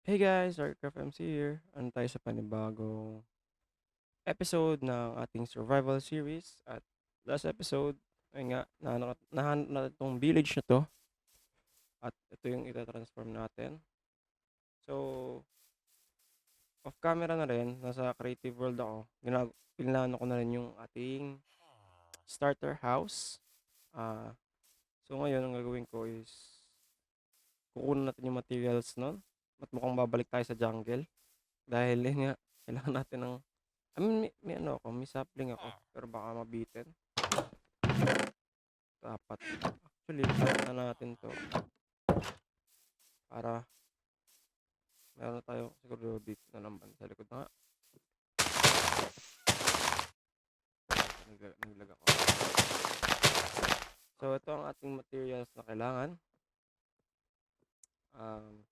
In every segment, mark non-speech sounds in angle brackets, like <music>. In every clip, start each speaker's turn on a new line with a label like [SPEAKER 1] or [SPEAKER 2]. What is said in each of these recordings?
[SPEAKER 1] Hey guys, Arcraft MC here. Ano tayo sa panibagong episode ng ating survival series. At last episode, ay nga, nahanap natin itong village na to. At ito yung itatransform natin. So, off camera na rin, nasa creative world ako. Ginag pinlano ko na rin yung ating starter house. Ah, so ngayon, ang gagawin ko is kukunin natin yung materials nun at mukhang babalik tayo sa jungle. Dahil yun nga, <laughs> kailangan natin ng... I mean, may, may ano ako, may sapling ako. Pero baka mabitin. Dapat. Actually, na natin to. Para meron na tayo siguro dito na naman sa likod na nga. Naglag ako. So, ito ang ating materials na kailangan. Um,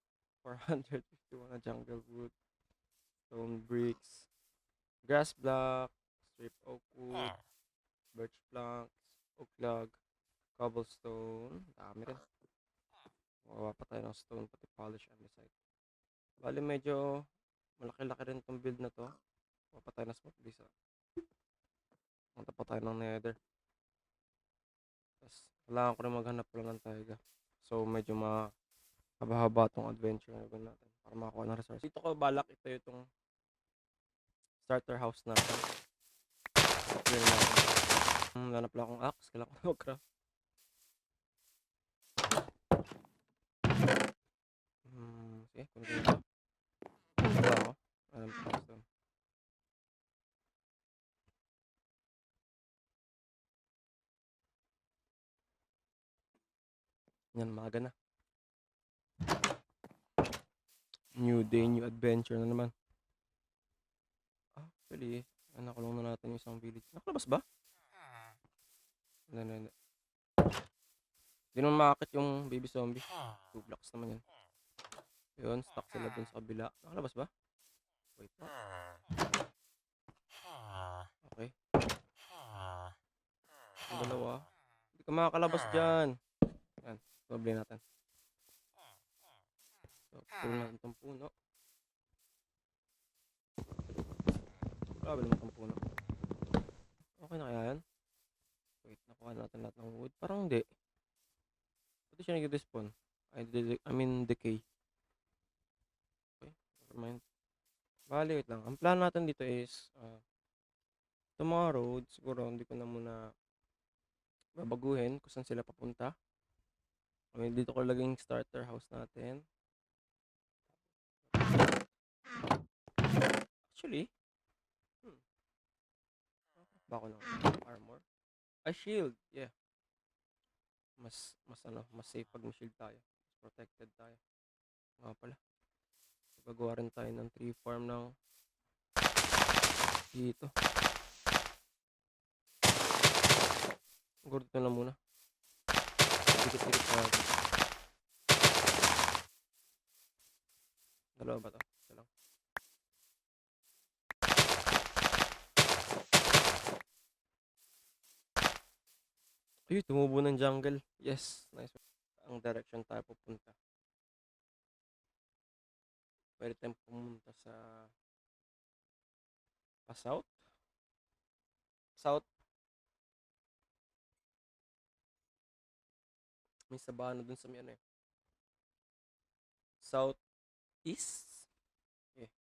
[SPEAKER 1] 451 na jungle wood, stone bricks, grass block, strip oak wood, birch planks, oak log, cobblestone, dami rin. Mawawa pa tayo ng stone, pati polish andesite. Bali medyo malaki-laki rin itong build na to. Mawawa pa tayo ng smoke bisa. Punta pa tayo ng nether. Tapos, kailangan ko rin maghanap pala ng taiga. So, medyo ma haba-haba tong adventure na gagawin natin para makakuha ng resource. Dito ko balak ito yung starter house natin. Clear natin. Na pala akong axe. Kailangan ko mag-craft. Hmm, sige, kung dito. Wala ako. Na pala doon. Yan, maga na. New day, new adventure na naman. Actually, ah, nakulong na natin yung isang village. Nakalabas ba? Hindi, hindi, hindi. Hindi naman makakit yung baby zombie. Two blocks naman yan. Yun, stuck sila dun sa kabila. Nakalabas ba? Wait pa. Okay. Yung dalawa. Hindi ka makakalabas dyan. Yan, doble natin. So, puno natin itong puno. Grabe naman itong puno. Okay na kaya yan? Wait, nakuha natin lahat ng wood. Parang hindi. Pwede siya nag-despawn. I, I mean, decay. Okay, never mind. Bali, wait lang. Ang plan natin dito is, uh, mga road, siguro hindi ko na muna babaguhin kung saan sila papunta. I mean, dito ko laging starter house natin. Actually, hmm. Bako ng armor. A shield, yeah. Mas, mas ano, mas safe pag may shield tayo. Mas protected tayo. Nga pala. Gagawa rin tayo ng tree farm ng dito. Siguro dito lang muna. Dikit-dikit natin. Dalawa ba to? Isa lang. Uy, tumubo ng jungle. Yes, nice. Ang direction tayo pupunta. Pwede tayong pumunta sa pa south? South? May sabana dun sa may ano eh. South east? Yeah,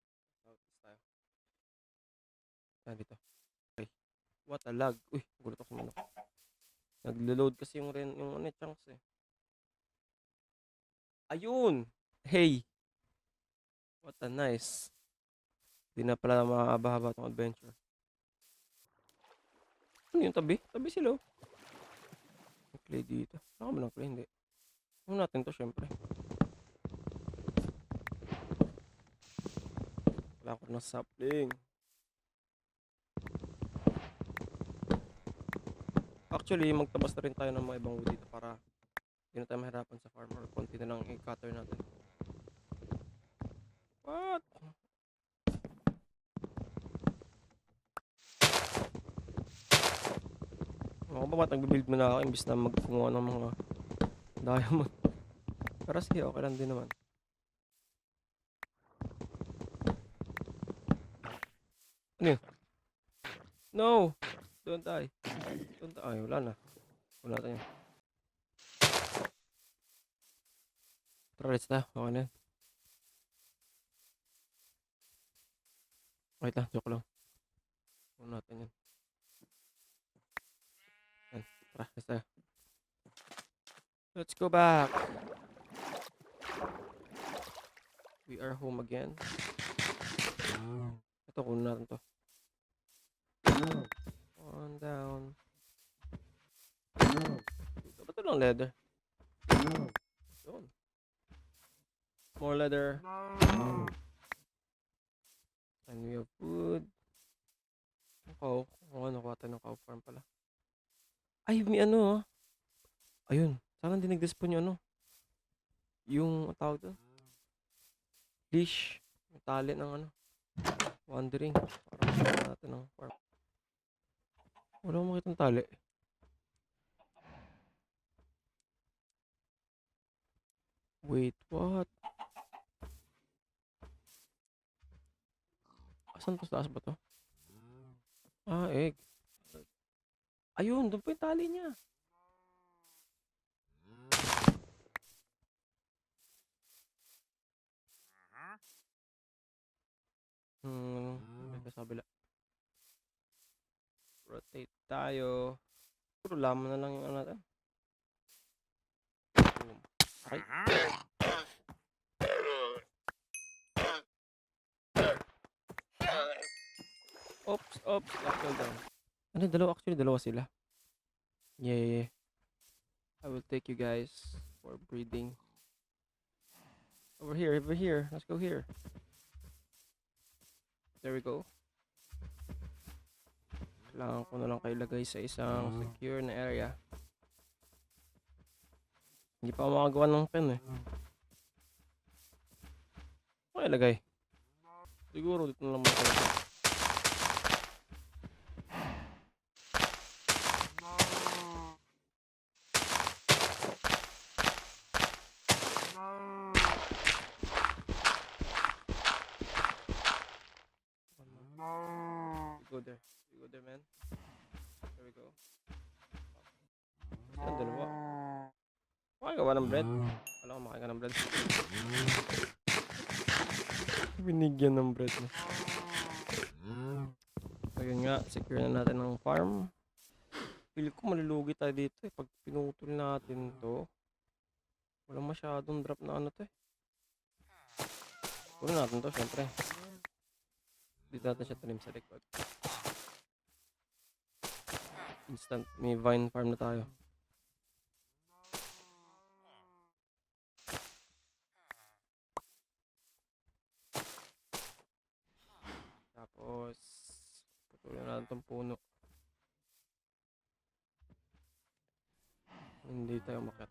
[SPEAKER 1] south east tayo. Ah, dito. Okay. What a lag. Uy, gulat ako manok. Naglo-load kasi yung ren yung ano chunks eh. Ayun. Hey. What a nice. Di na pala mahaba-haba tong adventure. Ano yung tabi? Tabi sila oh. Clay dito. Wala ka ng clay? Hindi. Ano natin to syempre. Wala ko ng sapling. Actually, magtabas na rin tayo ng mga ibang wood dito para hindi na tayo mahirapan sa farm or konti na lang i-cutter natin. What? Ako ba ba't nagbe-build mo na ako imbis na magkumuha ng mga diamond? <laughs> Pero sige, okay lang din naman. Ano yun? No! Don't die. Don't die. Ay, wala na. Wala tayo. Tara, let's na. Okay na. Wait lang, joke lang. Wala natin yan. Yan, tara, let's na. Let's go back. We are home again. Ito, kunin natin to. One down. Ba't ito lang leather? Yun. More leather. And we have food. Cow. Oo, nakuha tayo ng cow farm pala. Ay, may ano ah. Ayun. Sana hindi nag-despawn yung ano. Yung, tawag doon? Leash. Tali ng ano. Wandering. Parang natin ng farm. Wala akong makita ng tali. Wait, what? Asan to? Taas ba to? Ah, egg. Ayun, doon pa yung tali niya. Hmm, hmm. sa kabila. Rotate tayo. Puro laman na lang yung ano natin. Boom. Ay. Oops, oops, actual down. Ano, dalawa, actually, dalawa sila. Yeah, yeah, yeah. I will take you guys for breeding. Over here, over here. Let's go here. There we go. Kailangan ko na lang kayo lagay sa isang secure na area. Hindi pa ako makagawa ng pen eh. Okay, lagay. Siguro dito na lang muna. You go there. Go there, man. There we go. Ang dalawa. Makagawa ng bread. Wala ko makagawa ng bread. Binigyan ng bread na. Ayun nga, secure na natin ang farm. Pili ko malulugi tayo dito eh. Pag pinutol natin to, wala masyadong drop na ano to eh. Kunin natin to, syempre. Dito natin siya tanim sa likod. Instant, may vine farm na tayo. Tapos, patuloy natin itong puno. Hindi tayo makat.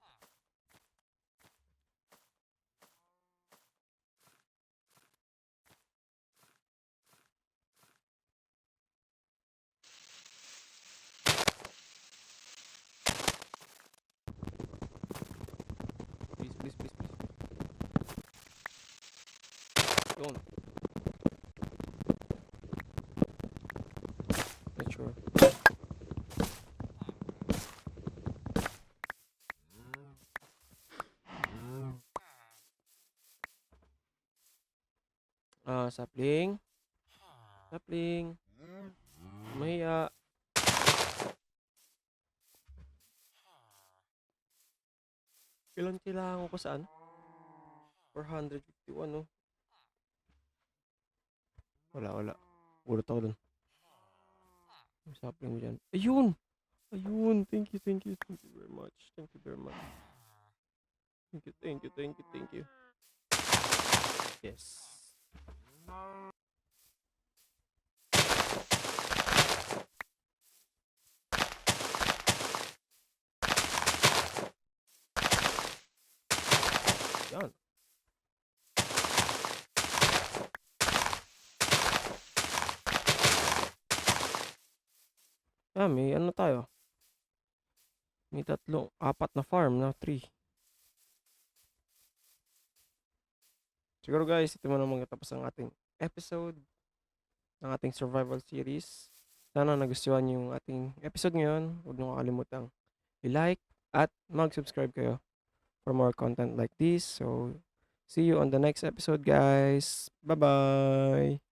[SPEAKER 1] Please, please, please. Yun. Not. Ah, sapling. Sapling. Maya. Ilan kailangan ko saan? 451, no? Wala, wala. Ulat ako dun. Sapling mo dyan. Ayun! Ayun! Thank you, thank you, thank you very much. Thank you very much. Thank you, thank you, thank you, thank you. Yes. Yan. Ah, may ano tayo? May tatlong, apat na farm na, three. Siguro guys, ito muna magtatapos ang ating episode. ng ating survival series. Sana nagustuhan yung ating episode ngayon. Huwag niyo kakalimutang i-like at mag-subscribe kayo for more content like this. So, see you on the next episode, guys. Bye-bye!